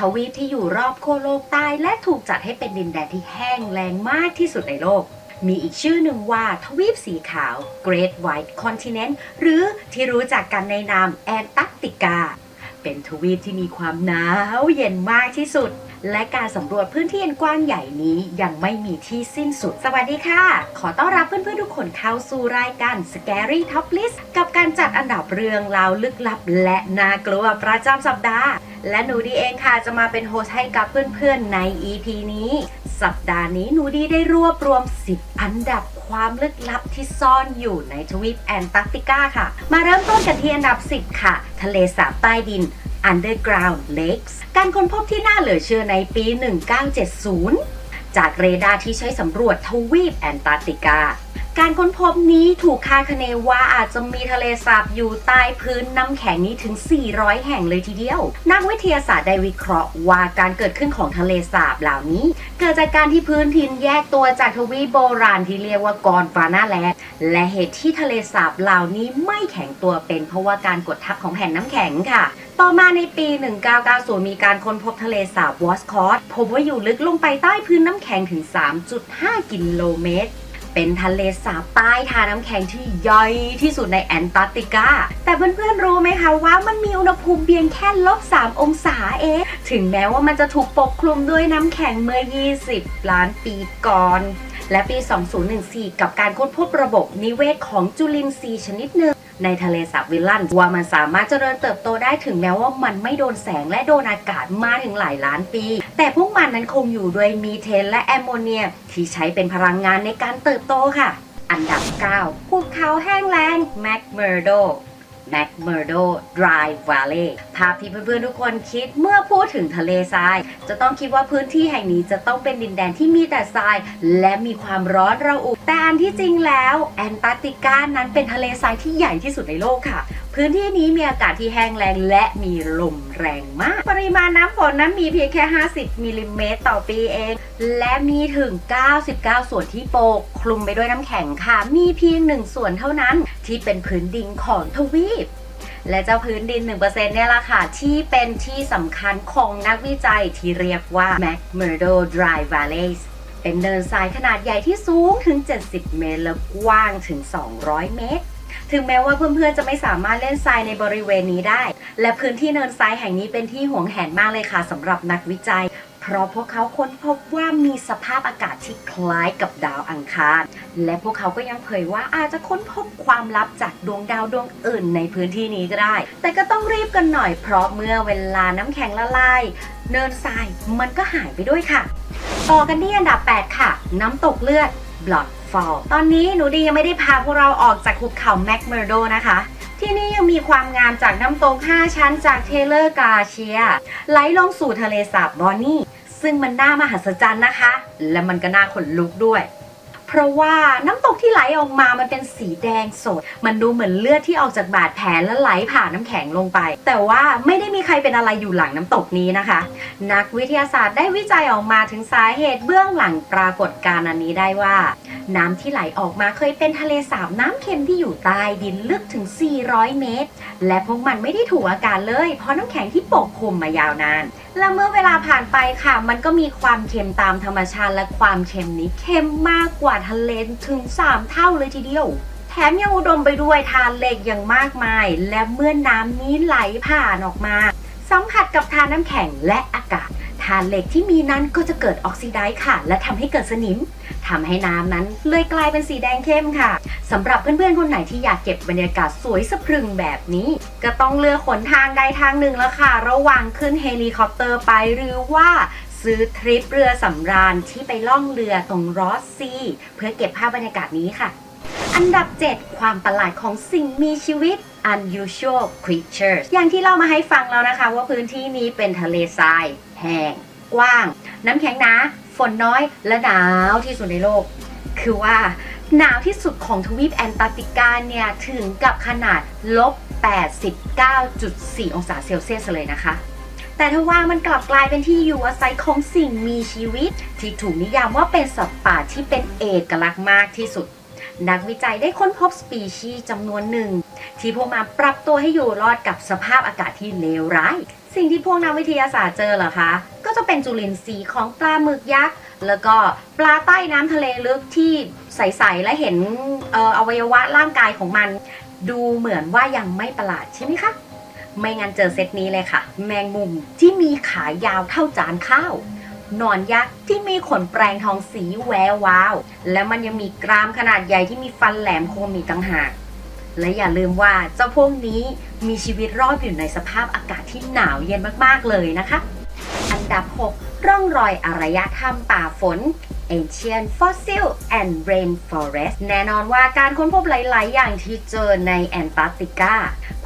ทวีปที่อยู่รอบขั้วโลกใต้ และถูกจัดให้เป็นดินแดนที่แห้งแล้งมากที่สุดในโลก มีอีกชื่อหนึ่งว่าทวีปสีขาว Great White Continent หรือที่รู้จักกันในนามแอนตาร์กติกา เป็นทวีปที่มีความหนาวเย็นมากที่สุด และการสำรวจพื้นที่อันกว้างใหญ่นี้ยังไม่มีที่สิ้นสุด สวัสดีค่ะ ขอต้อนรับเพื่อนๆทุกคนเข้าสู่รายการ Scary Top List กับการจัดอันดับเรื่องราวลึกลับ และน่ากลัวประจำสัปดาห์ และหนูดีเองค่ะจะมาเป็นโฮสต์ให้กับเพื่อนๆใน EP นี้ สัปดาห์นี้หนูดีได้รวบรวม 10 อันดับความลึกลับที่ซ่อนอยู่ในทวีปแอนตาร์กติกาค่ะ มาเริ่มต้นกันที่อันดับ 10 ค่ะ ทะเลสาบใต้ดิน Underground Lakes การค้นพบที่น่าเหลือเชื่อในปี 1970 จากเรดาร์ที่ใช้สำรวจทวีปแอนตาร์กติกา การค้นพบนี้ถูกคาดคะเนว่าอาจจะมีทะเลสาบอยู่ใต้พื้นน้ำแข็งนี้ถึง 400 แห่งเลยทีเดียว นักวิทยาศาสตร์ได้วิเคราะห์ว่าการเกิดขึ้นของทะเลสาบเหล่านี้ เกิดจากการที่พื้นถิ่นแยกตัวจากทวีปโบราณที่เรียกว่ากอนฟานาแลนและเหตุที่ทะเลสาบเหล่านี้ไม่แข็งตัวเป็นเพราะว่าการกดทับของแผ่นน้ำแข็งค่ะ ต่อมาในปี 1990 มีการค้นพบทะเลสาบวอสคอตพบว่าอยู่ลึกลงไปใต้พื้นน้ำแข็งถึง 3.5 กิโลเมตร เป็นทะเลสาบใต้ทาน้ำแข็งที่ย่อยที่สุดในแอนตาร์กติกา แต่เพื่อนๆรู้ไหมคะว่ามันมีอุณหภูมิเพียงแค่ลบ 3 องศาเอง ถึงแม้ว่ามันจะถูกปกคลุมด้วยน้ำแข็งเมื่อ 20 ล้านปีก่อน และปี 2014 กับการค้นพบระบบนิเวศของจุลินทรีย์ชนิดหนึ่ง ในทะเลสาบวิลลันว่ามันสามารถเจริญเติบโตได้ถึงแม้ว่ามันไม่โดนแสงและโดนอากาศมาถึงหลายล้านปี แต่พวกมันนั้นคงอยู่ด้วยมีเทนและแอมโมเนีย ที่ใช้เป็นพลังงานในการเติบโตค่ะ อันดับ 9 ภูเขาแห้งแล้งแมกเมอร์โด แมคเมอร์โด Dry Valley ภาพที่เพื่อนๆทุกคนคิดเมื่อพูดถึงทะเลทราย จะต้องคิดว่าพื้นที่แห่งนี้จะต้องเป็นดินแดนที่มีแต่ทราย และมีความร้อนระอุ แต่อันที่จริงแล้ว แอนตาร์กติกานั้นเป็นทะเลทรายที่ใหญ่ที่สุดในโลกค่ะพื้นที่นี้มีอากาศที่แห้งแล้งและมีลมแรงมาก ปริมาณน้ำฝนนั้นมีเพียงแค่ 50มิลลิเมตรต่อปีเอง และมีถึง 99 ส่วนที่โปกคลุมไปด้วยน้ำแข็งค่ะ มีเพียงหนึ่งส่วนเท่านั้นที่เป็นพื้นดินของทวีปและเจ้าพื้นดิน 1%เนี่ยละค่ะ ที่เป็นที่สำคัญของนักวิจัยที่เรียกว่า McMurdo Dry Valleys เป็นเนินทรายขนาดใหญ่ที่สูงถึง 70 เมตร และกว้างถึง 200 เมตร ถึงแม้ว่าเพื่อนๆจะไม่สามารถเล่นทรายในบริเวณนี้ได้ และพื้นที่เนินทรายแห่งนี้เป็นที่ห่วงแหนมากเลยค่ะสำหรับนักวิจัยเพราะพวกเขาค้นพบว่ามีสภาพอากาศที่คล้ายกับดาวอังคาร และพวกเขาก็ยังเผยว่าอาจจะค้นพบความลับจากดวงดาวดวงอื่นในพื้นที่นี้ก็ได้ แต่ก็ต้องรีบกันหน่อยเพราะเมื่อเวลาน้ำแข็งละลาย เนินทรายมันก็หายไปด้วยค่ะ ต่อกันที่อันดับ 8 ค่ะ น้ำตกเลือด Blood Fall ตอนนี้หนูดียังไม่ได้พาพวกเราออกจากหุบเขาแมคเมอร์โดนะคะที่นี่ยังมีความงามจากน้ำตก 5 ชั้นจากเทเลอร์กาเชีย ไหลลงสู่ทะเลสาบบอนนี่ ซึ่งมันน่ามหัศจรรย์นะคะ และมันก็น่าขนลุกด้วย เพราะว่าน้ำตกที่ไหลออกมามันเป็นสีแดงสด มันดูเหมือนเลือดที่ออกจากบาดแผลและไหลผ่านน้ำแข็งลงไป แต่ว่าไม่ได้มีใครเป็นอะไรอยู่หลังน้ำตกนี้นะคะ นักวิทยาศาสตร์ได้วิจัยออกมาถึงสาเหตุเบื้องหลังปรากฏการณ์อันนี้ได้ว่าน้ำที่ไหลออกมาเคยเป็นทะเลสาบน้ำเค็มที่อยู่ใต้ดินลึกถึง 400 เมตร และพวกมันไม่ได้ถูกอากาศเลย เพราะน้ำแข็งที่ปกคลุมมายาวนาน และเมื่อเวลาผ่านไปค่ะ มันก็มีความเค็มตามธรรมชาติและความเค็มนี้เค็มมากกว่าทะเลถึง 3 เท่าเลยทีเดียวแถมยังอุดมไปด้วยทานเหล็กอย่างมากมาย และเมื่อน้ำนี้ไหลผ่านออกมา สัมผัสกับทานน้ำแข็งและอากาศ ทานเหล็กที่มีนั้นก็จะเกิดออกซิไดซ์ค่ะ และทำให้เกิดสนิม ทำให้น้ำนั้นเลยกลายเป็นสีแดงเข้มค่ะสำหรับเพื่อนๆคนไหนที่อยากเก็บบรรยากาศสวยสะพรึงแบบนี้ ก็ต้องเลือกขนทางใดทางหนึ่งแล้วค่ะ ระหว่างขึ้นเฮลิคอปเตอร์ไปหรือว่าซื้อทริปเรือสำราญที่ไปล่องเรือตรงรอสซีเพื่อเก็บภาพบรรยากาศนี้ค่ะ อันดับ 7 ความประหลาดของสิ่งมีชีวิต unusual creatures อย่างที่เรามาให้ฟังแล้วนะคะ ว่าพื้นที่นี้เป็นทะเลทราย แห้ง กว้าง น้ำแข็งหนา ฝนน้อยและหนาวที่สุดในโลก คือว่าหนาวที่สุดของทวีปแอนตาร์กติกาเนี่ย ถึงกับขนาดลบ 89.4 องศาเซลเซียสเลยนะคะ แต่ทว่ามันกลับกลายเป็นที่อยู่อาศัยของสิ่งมีชีวิต ที่ถูกนิยามว่าเป็นสัตว์ป่าที่เป็นเอกลักษณ์มากที่สุด นักวิจัยได้ค้นพบสปีชีส์จำนวนหนึ่ง ที่พวกมันปรับตัวให้อยู่รอดกับสภาพอากาศที่เลวร้าย สิ่งที่พวกนักวิทยาศาสตร์เจอเหรอคะ ก็จะเป็นจุลินทรีย์ของปลาหมึกยักษ์ แล้วก็ปลาใต้น้ำทะเลลึกที่ใส ๆ และเห็นเอออวัยวะร่างกายของมัน ดูเหมือนว่ายังไม่ประหลาดใช่ไหมคะ ไม่งั้นเจอเซตนี้เลยค่ะ แมงมุมที่มีขายาวเท่าจานข้าวนอนยักษ์ที่มีขนแปรงทองสีแวววาว และมันยังมีกรามขนาดใหญ่ที่มีฟันแหลมคมอีกต่างหาก และอย่าลืมว่าเจ้าพวกนี้มีชีวิตรอดอยู่ในสภาพอากาศที่หนาวเย็นมากๆเลยนะคะ อันดับ 6 ร่องรอยอารยธรรมป่าฝน Ancient Fossil and Rainforest แน่นอนว่าการค้นพบหลาย ๆ อย่างที่เจอในแอนตาร์กติกา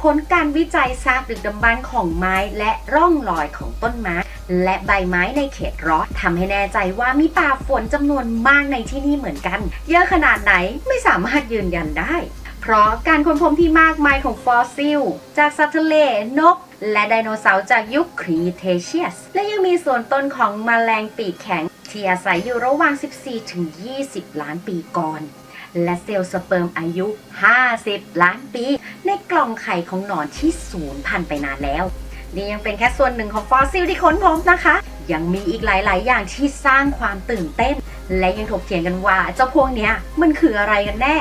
ผลการวิจัยซากดึกดำบรรพ์ของไม้และร่องรอยของต้นไม้ และใบไม้ในเขตร้อนทำให้แน่ใจว่ามีป่าฝนจำนวนมากในที่นี่เหมือนกัน เยอะขนาดไหนไม่สามารถยืนยันได้ เพราะการค้นพบที่มากมายของฟอสซิล จากสัตว์ทะเล นก และไดโนเสาร์จากยุคครีเทเชียส และยังมีส่วนต้นของแมลงปีกแข็ง ที่อาศัยอยู่ระหว่าง 14-20 ล้านปีก่อน และเซลล์สเปิร์มอายุ 50 ล้านปี ในกล่องไข่ของหนอนที่สูญพันธุ์ไปนานแล้ว นี่ยังเป็นแค่ส่วนหนึ่งของฟอสซิลที่ค้นพบนะคะ ยังมีอีกหลาย ๆ อย่างที่สร้างความตื่นเต้น และยังถกเถียงกันว่าเจ้าพวกนี้มันคืออะไรกันแน่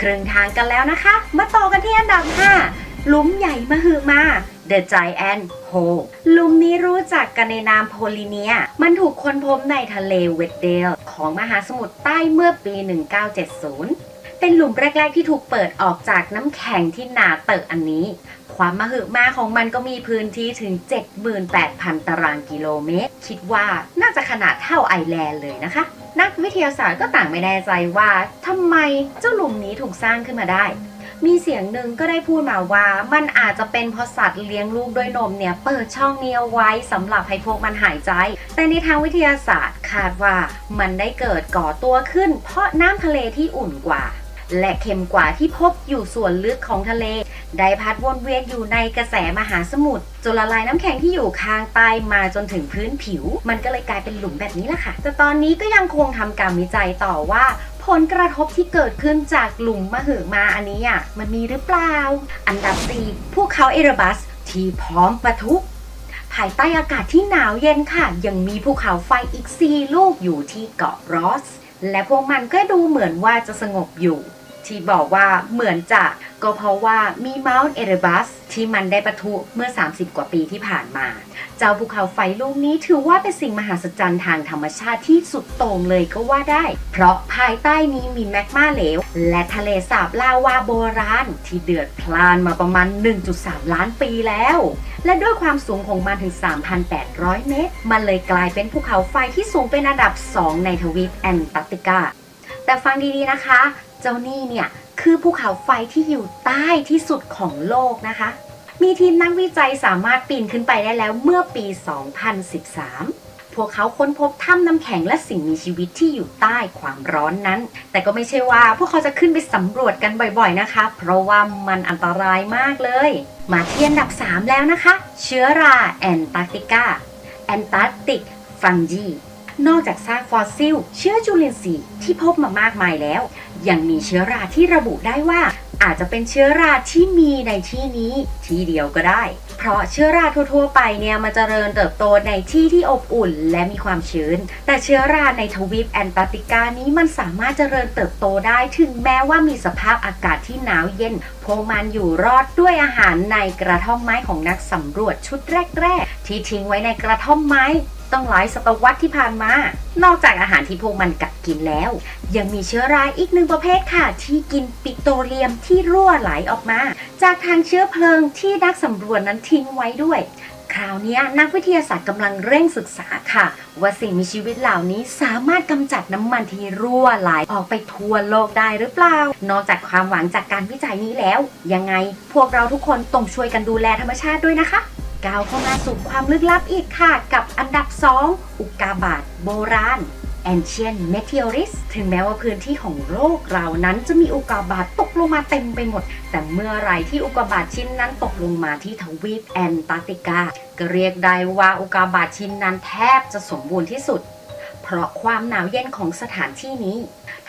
ครึ่งทางกันแล้วนะคะ มาต่อกันที่อันดับ5หลุมใหญ่มหึมา The Giant Hole หลุมนี้รู้จักกันในนามโพลิเนีย มันถูกค้นพบในทะเลเวดเดล ของมหาสมุทรใต้เมื่อปี 1970 เป็นหลุมแรก ๆ ที่ถูกเปิดออกจากน้ำแข็งที่หนาเตอะอันนี้ ความมหึมาของมันก็มีพื้นที่ถึง 78,000 ตารางกิโลเมตร คิดว่าน่าจะขนาดเท่าไอแลนด์เลยนะคะ นักวิทยาศาสตร์ก็ต่างไม่แน่ใจว่าทำไมเจ้าหลุมนี้ถูกสร้างขึ้นมาได้มีเสียงหนึ่งก็ได้พูดมาว่า มันอาจจะเป็นเพราะสัตว์เลี้ยงลูกด้วยนมเนี่ย เปิดช่องนี้เอาไว้สำหรับให้พวกมันหายใจ แต่ในทางวิทยาศาสตร์คาดว่ามันได้เกิดก่อตัวขึ้น เพราะน้ำทะเลที่อุ่นกว่า และเค็มกว่าที่พบอยู่ส่วนลึกของทะเล ได้พัดวนเวียนอยู่ในกระแสมหาสมุทรจนละลายน้ำแข็งที่อยู่ข้างใต้มาจนถึงพื้นผิว มันก็เลยกลายเป็นหลุมแบบนี้แหละค่ะ แต่ตอนนี้ก็ยังคงทำการวิจัยต่อว่าผลกระทบที่เกิดขึ้นจากหลุมมหึมาอันนี้อะมันมีหรือเปล่า อันดับ 4 พวกเขาเอรบัสที่พร้อมประทุภายใต้อากาศที่หนาวเย็นค่ะ ยังมีภูเขาไฟอีก 4 ลูกอยู่ที่เกาะรอส และพวกมันก็ดูเหมือนว่าจะสงบอยู่ ที่บอกว่าเหมือนจะก็เพราะว่ามีเมาส์เอเรบัสที่มันได้ปะทุเมื่อ 30 กว่าปีที่ผ่านมา เจ้าภูเขาไฟลูกนี้ถือว่าเป็นสิ่งมหัศจรรย์ทางธรรมชาติที่สุดโต่งเลยก็ว่าได้ เพราะภายใต้นี้มีแมกมาเหลว และทะเลสาบลาวาโบราณ ที่เดือดพล่านมาประมาณ 1.3 ล้านปีแล้ว และด้วยความสูงของมันถึง 3,800 เมตร มันเลยกลายเป็นภูเขาไฟที่สูงเป็นอันดับ 2 ในทวีปแอนตาร์กติกาแต่ฟังดีๆนะคะ เจ้านี่เนี่ยคือภูเขาไฟที่อยู่ใต้ที่สุดของโลกนะคะ มีทีมนักวิจัยสามารถปีนขึ้นไปได้แล้วเมื่อปี 2013 พวกเขาค้นพบถ้ำน้ำแข็งและสิ่งมีชีวิตที่อยู่ใต้ความร้อนนั้น แต่ก็ไม่ใช่ว่าพวกเขาจะขึ้นไปสำรวจกันบ่อยๆนะคะ เพราะว่ามันอันตรายมากเลย มาที่อันดับ 3 แล้วนะคะ เชื้อราแอนตาร์กติกาแอนตาร์กติกฟังจีนอกจากซากฟอสซิล เชื้อจุลินทรีย์ที่พบมามากมายแล้ว ยังมีเชื้อราที่ระบุได้ว่า อาจจะเป็นเชื้อราที่มีในที่นี้ที่เดียวก็ได้ เพราะเชื้อราทั่วๆ ไปเนี่ยมันจเจริญเติบโตในที่ที่อบอุ่นและมีความชื้น แต่เชื้อราในทวีปแอนตาร์กติกานี้มันสามารถเจริญเติบโตได้ถึงแม้ว่ามีสภาพอากาศที่หนาวเย็น พวกมันอยู่รอดด้วยอาหารในกระท่อมไม้ของนักสำรวจชุดแรกๆ ที่ทิ้งไว้ในกระท่อมไม้ต้องหลายศตวรรษที่ผ่านมา นอกจากอาหารที่พวกมันกัด กินแล้ว ยังมีเชื้อราอีกหนึ่งประเภทค่ะ ที่กินปิโตรเลียมที่รั่วไหลออกมา จากทางเชื้อเพลิงที่นักสำรวจนั้นทิ้งไว้ด้วยคราวนี้นักวิทยาศาสตร์กำลังเร่งศึกษาค่ะ ว่าสิ่งมีชีวิตเหล่านี้สามารถกำจัดน้ำมันที่รั่วไหลออกไปทั่วโลกได้หรือเปล่า นอกจากความหวังจากการวิจัยนี้แล้ว ยังไงพวกเราทุกคนต้องช่วยกันดูแลธรรมชาติด้วยนะคะก้าวเข้ามาสู่ความลึกลับอีกค่ะ กับอันดับ 2 อุกกาบาตโบราณ Ancient Meteorites ถึงแม้ว่าพื้นที่ของโลกเรานั้นจะมีอุกกาบาตตกลงมาเต็มไปหมด แต่เมื่อไรที่อุกกาบาตชิ้นนั้นตกลงมาที่ทวีปแอนตาร์กติกา ก็เรียกได้ว่าอุกกาบาตชิ้นนั้นแทบจะสมบูรณ์ที่สุด เพราะความหนาวเย็นของสถานที่นี้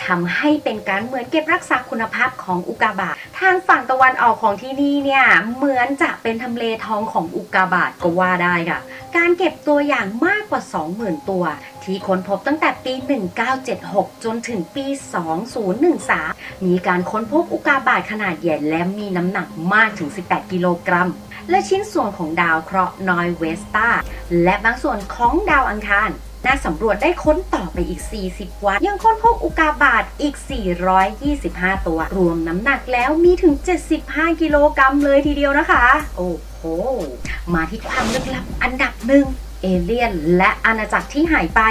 ทำให้เป็นการเหมือนเก็บรักษาคุณภาพของอุกาบาตทางฝั่งตะวันออกของที่นี่เนี่ยเหมือนจะเป็นทำเลทองของอุกาบาตก็ว่าได้ค่ะการเก็บตัวอย่างมากกว่า 20,000 ตัว ที่ค้นพบตั้งแต่ปี 1976 จนถึงปี 2013 มีการค้นพบอุกกาบาตขนาดใหญ่และมีน้ำหนักมากถึง 18 กิโลกรัม และชิ้นส่วนของดาวเคราะห์นอยเวสตาและบางส่วนของดาวอังคาร น่าสำรวจได้ค้นต่อไปอีก 40 วัน ยังค้นพบอุกกาบาตอีก 425 ตัว รวมน้ำหนักแล้วมีถึง 75 กิโลกรัมเลยทีเดียวนะคะ โอ้โห มาที่ความลึกลับอันดับหนึ่งเอเลียนและอาณาจักรที่หายไป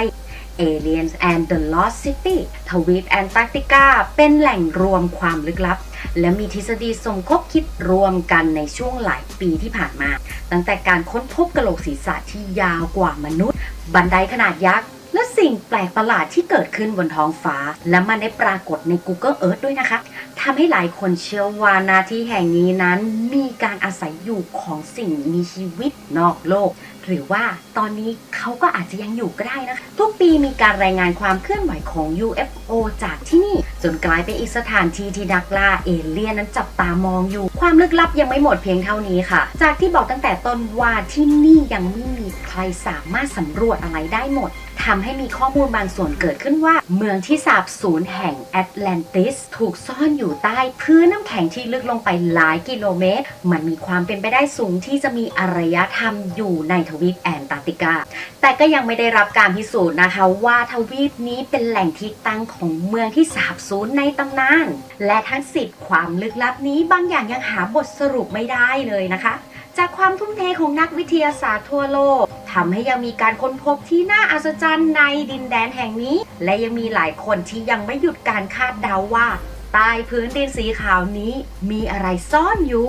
Aliens and the Lost City ทวีปแอนตาร์กติกา เป็นแหล่งรวมความลึกลับ และมีทฤษฎีสมคบคิดรวมกันในช่วงหลายปีที่ผ่านมา ตั้งแต่การค้นพบกระโหลกศีรษะที่ยาวกว่ามนุษย์ บันไดขนาดยักษ์ และสิ่งแปลกประหลาดที่เกิดขึ้นบนท้องฟ้า และมันได้ปรากฏใน Google Earth ด้วยนะคะ ทำให้หลายคนเชื่อว่านาที่แห่งนี้นั้นมีการอาศัยอยู่ของสิ่งมีชีวิตนอกโลก หรือว่าตอนนี้เขาก็อาจจะยังอยู่ก็ได้นะคะ ทุกปีมีการรายงานความเคลื่อนไหวของ UFO จากที่นี่ จนกลายเป็นอีกสถานที่ที่นักล่าเอเลี่ยนนั้นจับตามองอยู่ ความลึกลับยังไม่หมดเพียงเท่านี้ค่ะ จากที่บอกตั้งแต่ต้นว่าที่นี่ยังไม่มีใครสามารถสำรวจอะไรได้หมด ทำให้มีข้อมูลบางส่วนเกิดขึ้นว่า เมืองที่สาบสูญแห่งแอตแลนติส ถูกซ่อนอยู่ใต้พื้นน้ำแข็งที่ลึกลงไปหลายกิโลเมตร มันมีความเป็นไปได้สูงที่จะมีอารยธรรมอยู่ในทวีปแอนตาร์กติกา แต่ก็ยังไม่ได้รับการพิสูจน์นะคะว่าทวีปนี้เป็นแหล่งที่ตั้งของเมืองที่สาบสูญในตำนาน และทั้งสิทธิ์ความลึกลับนี้บางอย่างยังหาบทสรุปไม่ได้เลยนะคะ จากความทุ่มเทของนักวิทยาศาสตร์ทั่วโลก ทำให้ยังมีการค้นพบที่น่าอัศจรรย์ในดินแดนแห่งนี้ และยังมีหลายคนที่ยังไม่หยุดการคาดเดาว่าใต้พื้นดินสีขาวนี้มีอะไรซ่อนอยู่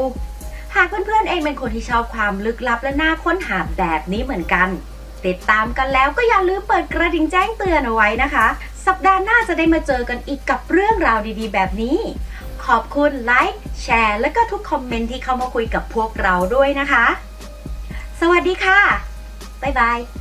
หากเพื่อนๆเองเป็นคนที่ชอบความลึกลับและน่าค้นหาแบบนี้เหมือนกัน ติดตามกันแล้วก็อย่าลืมเปิดกระดิ่งแจ้งเตือนเอาไว้นะคะ สัปดาห์หน้าจะได้มาเจอกันอีกกับเรื่องราวดีๆ แบบนี้ ขอบคุณไลค์แชร์ และก็ทุกคอมเมนต์ที่เข้ามาคุยกับพวกเราด้วยนะคะ สวัสดีค่ะ บ๊ายบาย